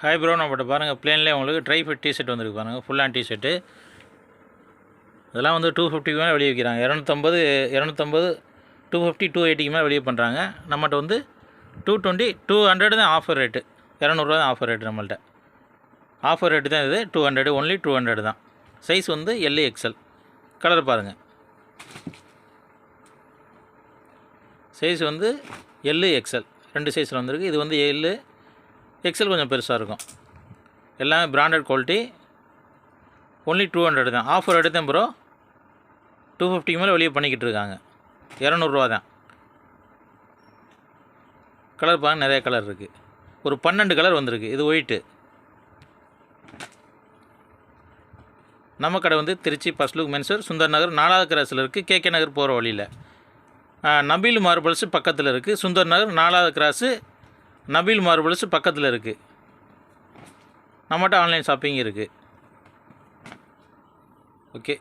Hi bro நம்மகிட்ட பாருங்கள் பிளேன்லேயே உங்களுக்கு ட்ரை ஃபிட் டிஷர்ட் வந்துருக்கு பாருங்கள் ஃபுல் ஆன் டிஷர்ட்டு இதெல்லாம் வந்து டூ ஃபிஃப்டிக்கு மேலே வெளியே விற்கிறாங்க இரநூத்தம்பது இரநூத்தம்பது டூ ஃபிஃப்டி டூ எயிட்டிக்கு மேலே வெளியே பண்ணுறாங்க நம்மகிட்ட வந்து டூ டுவெண்ட்டி டூ ஹண்ட்ரட் தான் ஆஃபர் ரேட்டு இரநூறுவா தான் ஆஃபர் ரேட்டு நம்மள்ட்ட. ஆஃபர் ரேட்டு தான் இது two hundred only two hundred தான். சைஸ் வந்து எல்ஏ எக்ஸல் கலர் பாருங்கள் சைஸ் வந்து எல்லு எக்ஸல் ரெண்டு சைஸில் வந்திருக்கு. இது வந்து எல்லு எக்ஸல் கொஞ்சம் பெருசாக இருக்கும். எல்லாமே branded quality only two hundred தான். ஆஃபர் எடுத்தேன் ப்ரோ டூ ஃபிஃப்டிக்கு மேலே வெளியே பண்ணிக்கிட்டு இருக்காங்க. இரநூறுவா தான். கலர் பாருங்க நிறைய கலர் இருக்குது ஒரு பன்னெண்டு கலர் வந்திருக்கு. இது ஒயிட்டு நம்ம கடை வந்து திருச்சி பஸ்லுக் மென்சர் சுந்தர் நகர். நாலாவது கிராஸில் இருக்குது கேகே நகர் போகிற வழியில். நபீல் மார்பிள்ஸ் பக்கத்தில் இருக்குது சுந்தர் நகர் நாலாவது கிராஸு நபீல் மார்பிள்ஸ் பக்கத்தில் இருக்குது நம்மகிட்ட ஆன்லைன் ஷாப்பிங் இருக்குது ஓகே